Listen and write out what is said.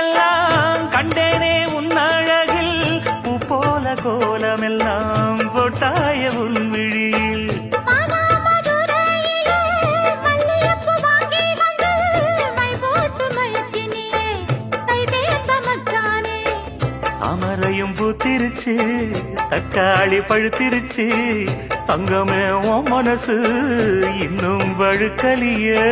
எல்லாம் கண்டேனே உன் அழகில் போல கோலமெல்லாம் போட்டாய உன் விழியில். அமரையும் பூத்திருச்சு தக்காளி பழுத்திருச்சு. தங்கமே உன் மனசு இன்னும் வழுக்கலியே.